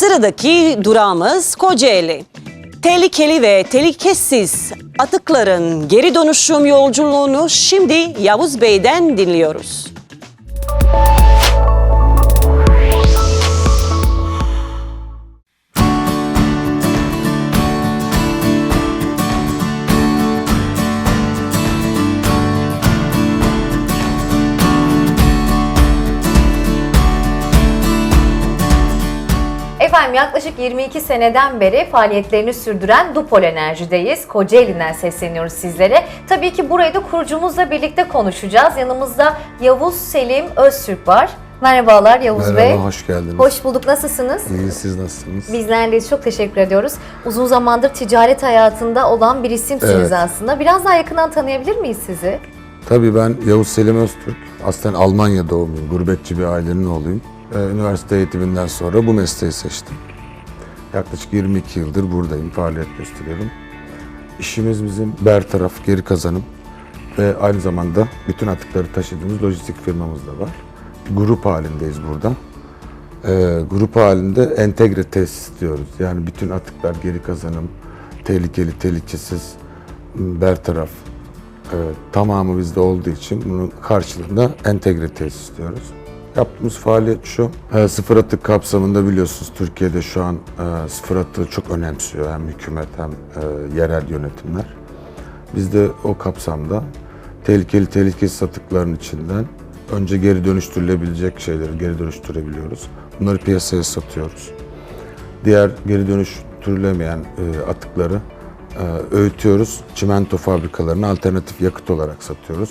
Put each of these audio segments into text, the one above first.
Sıradaki durağımız Kocaeli. Tehlikeli ve tehlikesiz atıkların geri dönüşüm yolculuğunu şimdi Yavuz Bey'den dinliyoruz. Efendim yaklaşık 22 seneden beri faaliyetlerini sürdüren Dupol Enerji'deyiz. Kocaeli'nden sesleniyoruz sizlere. Tabii ki burayı da kurucumuzla birlikte konuşacağız. Yanımızda Yavuz Selim Öztürk var. Merhabalar Yavuz Merhaba, Bey. hoş geldiniz. Hoş bulduk. Nasılsınız? İyi, siz nasılsınız? Bizler deyiz. Çok teşekkür ediyoruz. Uzun zamandır ticaret hayatında olan bir isimsiniz Evet. aslında. Biraz daha yakından tanıyabilir miyiz sizi? Tabii ben Yavuz Selim Öztürk. Aslen Almanya doğumluyum. Gurbetçi bir ailenin oğluyum. Ee, Üniversite eğitiminden sonra bu mesleği seçtim. Yaklaşık 22 yıldır buradayım, faaliyet gösteriyorum. İşimiz bizim bertaraf, geri kazanım ve aynı zamanda bütün atıkları taşıdığımız lojistik firmamız da var. Grup halindeyiz burada. Ee, grup halinde entegre tesis diyoruz. Yani bütün atıklar geri kazanım, tehlikeli, tehlikesiz, bertaraf, e, tamamı bizde olduğu için bunun karşılığında entegre tesis diyoruz. Yaptığımız faaliyet şu, e, sıfır atık kapsamında biliyorsunuz Türkiye'de şu an e, sıfır atığı çok önemsiyor hem hükümet hem e, yerel yönetimler. Biz de o kapsamda tehlikeli tehlikesiz atıkların içinden önce geri dönüştürülebilecek şeyleri geri dönüştürebiliyoruz. Bunları piyasaya satıyoruz. Diğer geri dönüştürülemeyen e, atıkları e, öğütüyoruz. Çimento fabrikalarına alternatif yakıt olarak satıyoruz.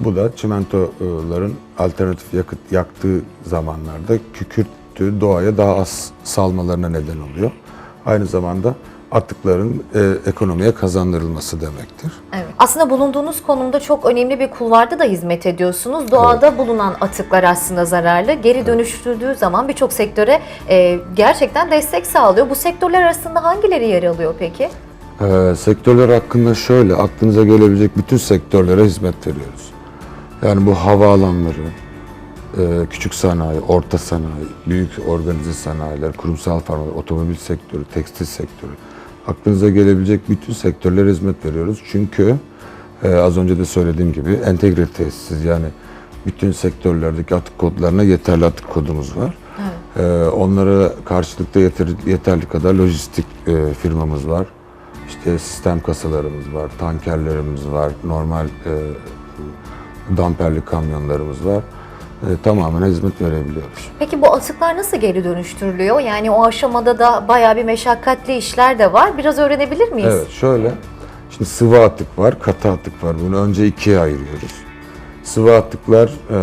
Bu da çimentoların alternatif yakıt yaktığı zamanlarda kükürtü doğaya daha az salmalarına neden oluyor. Aynı zamanda atıkların e, ekonomiye kazandırılması demektir. Evet. Aslında bulunduğunuz konumda çok önemli bir kulvarda da hizmet ediyorsunuz. Doğada bulunan atıklar aslında zararlı. Geri dönüştürdüğü zaman birçok sektöre e, gerçekten destek sağlıyor. Bu sektörler arasında hangileri yer alıyor peki? Ee, sektörler hakkında şöyle, aklınıza gelebilecek bütün sektörlere hizmet veriyoruz. Yani bu havaalanları, e, küçük sanayi, orta sanayi, büyük organize sanayiler, kurumsal firmalar, otomobil sektörü, tekstil sektörü. Aklınıza gelebilecek bütün sektörlere hizmet veriyoruz. Çünkü e, az önce de söylediğim gibi entegre tesisiz yani bütün sektörlerdeki atık kodlarına yeterli atık kodumuz var. E, onlara karşılıkta yeter, yeterli kadar lojistik firmamız var. İşte sistem kasalarımız var, tankerlerimiz var, normal damperli kamyonlarımız var. E, tamamına hizmet verebiliyoruz. Peki bu atıklar nasıl geri dönüştürülüyor? Yani o aşamada da bayağı bir meşakkatli işler de var. Biraz öğrenebilir miyiz? Evet şöyle, şimdi sıvı atık var, katı atık var. Bunu önce ikiye ayırıyoruz. Sıvı atıklar e,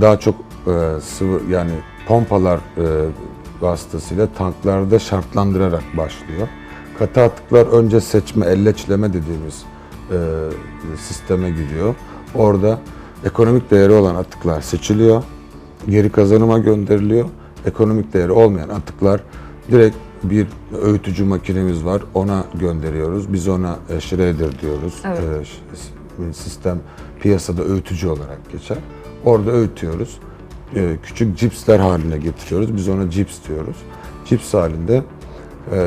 daha çok e, sıvı yani pompalar e, vasıtasıyla tanklarda şartlandırarak başlıyor. Katı atıklar önce seçme, elleçleme dediğimiz e, sisteme gidiyor. Orada ekonomik değeri olan atıklar seçiliyor, geri kazanıma gönderiliyor. Ekonomik değeri olmayan atıklar direkt bir öğütücü makinemiz var. Ona gönderiyoruz. Biz ona e, shredder diyoruz. Evet. E, sistem piyasada öğütücü olarak geçer. Orada öğütüyoruz. E, küçük cipsler haline getiriyoruz. Biz ona cips diyoruz. Cips halinde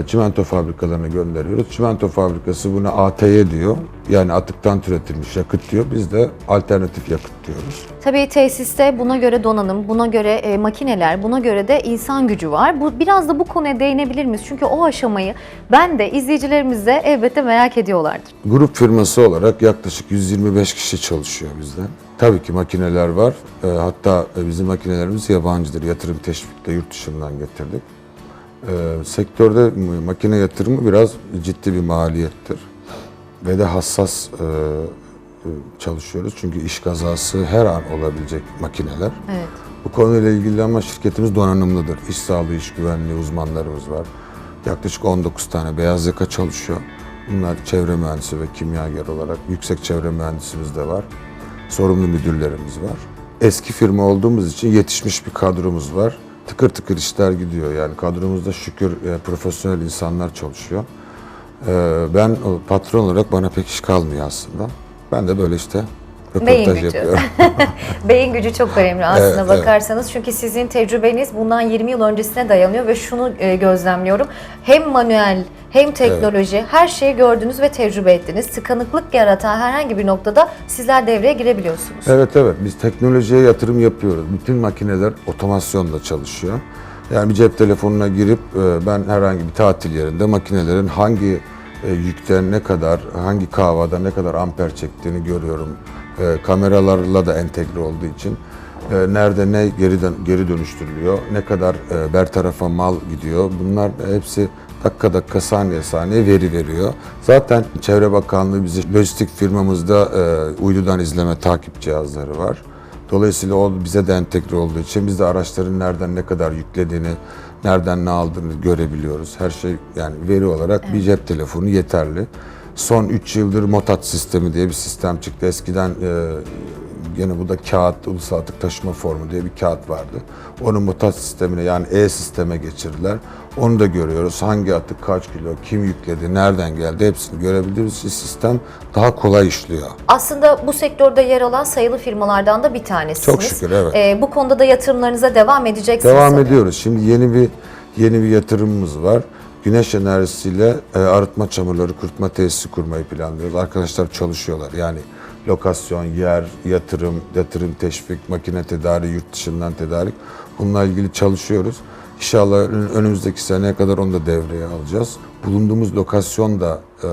çimento fabrikalarına gönderiyoruz. Çimento fabrikası buna ATY diyor. Yani atıktan türetilmiş yakıt diyor. Biz de alternatif yakıt diyoruz. Tabii tesiste buna göre donanım, buna göre e, makineler, buna göre de insan gücü var. Bu biraz da bu konuya değinebilir miyiz? Çünkü o aşamayı ben de izleyicilerimiz de elbette merak ediyorlardır. Grup firması olarak yaklaşık 125 kişi çalışıyor bizde. Tabii ki makineler var. E, hatta e, bizim makinelerimiz yabancıdır. Yatırım teşvikle yurt dışından getirdik. E, sektörde makine yatırımı biraz ciddi bir maliyettir. Ve de hassas e, e, çalışıyoruz. Çünkü iş kazası her an olabilecek makineler. Evet. Bu konuyla ilgili ama şirketimiz donanımlıdır. İş sağlığı, iş güvenliği uzmanlarımız var. Yaklaşık 19 tane beyaz yaka çalışıyor. Bunlar çevre mühendisi ve kimyager olarak yüksek çevre mühendisimiz de var. Sorumlu müdürlerimiz var. Eski firma olduğumuz için yetişmiş bir kadromuz var. Tıkır tıkır işler gidiyor yani kadromuzda şükür e, profesyonel insanlar çalışıyor. E, ben patron olarak bana pek iş kalmıyor aslında. Ben de böyle işte Beyin gücü. Beyin gücü çok önemli aslında Evet, evet. bakarsanız. Çünkü sizin tecrübeniz bundan 20 yıl öncesine dayanıyor ve şunu e, gözlemliyorum. Hem manuel hem teknoloji her şeyi gördünüz ve tecrübe ettiniz. Tıkanıklık yaratan herhangi bir noktada sizler devreye girebiliyorsunuz. Evet evet biz teknolojiye yatırım yapıyoruz. Bütün makineler otomasyonla çalışıyor. Yani bir cep telefonuna girip e, ben herhangi bir tatil yerinde makinelerin hangi e, yükten ne kadar, hangi kahvada ne kadar amper çektiğini görüyorum. E, Kameralarla da entegre olduğu için e, nerede ne geri dön- geri dönüştürülüyor, ne kadar e, bertarafa mal gidiyor. Bunlar hepsi dakika dakika saniye saniye veri veriyor. Zaten Çevre Bakanlığı bizi lojistik firmamızda e, uydudan izleme takip cihazları var. Dolayısıyla o bize de entegre olduğu için biz de araçların nereden ne kadar yüklediğini, nereden ne aldığını görebiliyoruz. Her şey yani veri olarak bir cep telefonu yeterli. Son 3 yıldır MOTAT sistemi diye bir sistem çıktı. Eskiden e, Yine bu da kağıt, ulusal atık taşıma formu diye bir kağıt vardı. Onu mutat sistemine yani e-sisteme geçirdiler. Onu da görüyoruz. Hangi atık kaç kilo, kim yükledi, nereden geldi hepsini görebiliyoruz. Sistem daha kolay işliyor. Aslında bu sektörde yer alan sayılı firmalardan da bir tanesiniz. Çok şükür, evet. E, bu konuda da yatırımlarınıza devam edeceksiniz. Devam sanıyorum. ediyoruz. Şimdi yeni bir yeni bir yatırımımız var. Güneş enerjisiyle e, arıtma çamurları kurutma tesisi kurmayı planlıyoruz. Arkadaşlar çalışıyorlar. Yani lokasyon, yer, yatırım, yatırım teşvik, makine tedariği, yurt dışından tedarik. Bununla ilgili çalışıyoruz. İnşallah ön- önümüzdeki seneye kadar onu da devreye alacağız. Bulunduğumuz lokasyon da e,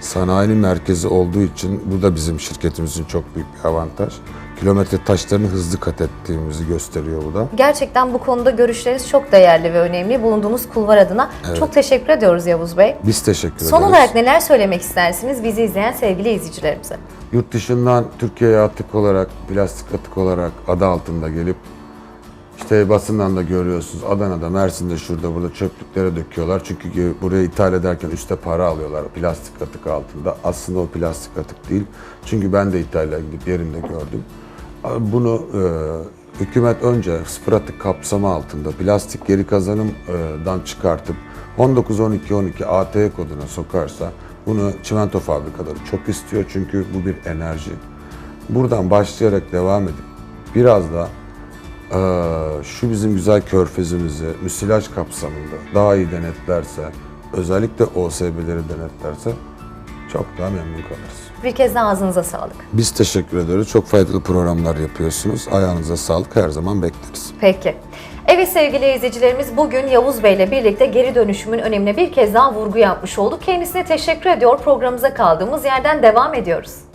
sanayinin merkezi olduğu için bu da bizim şirketimizin çok büyük bir avantaj. Kilometre taşlarını hızlı kat ettiğimizi gösteriyor bu da. Gerçekten bu konuda görüşleriniz çok değerli ve önemli. Bulunduğunuz kulvar adına çok teşekkür ediyoruz Yavuz Bey. Biz teşekkür ederiz. Son olarak neler söylemek istersiniz bizi izleyen sevgili izleyicilerimize? Yurt dışından Türkiye'ye atık olarak, plastik atık olarak adı altında gelip işte basından da görüyorsunuz Adana'da, Mersin'de şurada burada çöplüklere döküyorlar. Çünkü buraya ithal ederken üstte para alıyorlar plastik atık altında. Aslında o plastik atık değil. Çünkü ben de ithale gidip yerinde gördüm. Bunu e, hükümet önce sıfır atık kapsamı altında plastik geri kazanımdan çıkartıp 19-12-12 ATE koduna sokarsa bunu çimento fabrikaları çok istiyor çünkü bu bir enerji. Buradan başlayarak devam edip biraz da eee, şu bizim güzel körfezimizi müsilaj kapsamında daha iyi denetlerse, özellikle OSB'leri denetlerse çok daha memnun kalırız. Bir kez daha ağzınıza sağlık. Biz teşekkür ediyoruz. Çok faydalı programlar yapıyorsunuz. Ayağınıza sağlık. Her zaman bekleriz. Peki. Evet sevgili izleyicilerimiz bugün Yavuz Bey ile birlikte geri dönüşümün önemine bir kez daha vurgu yapmış olduk. Kendisine teşekkür ediyor. Programımıza kaldığımız yerden devam ediyoruz.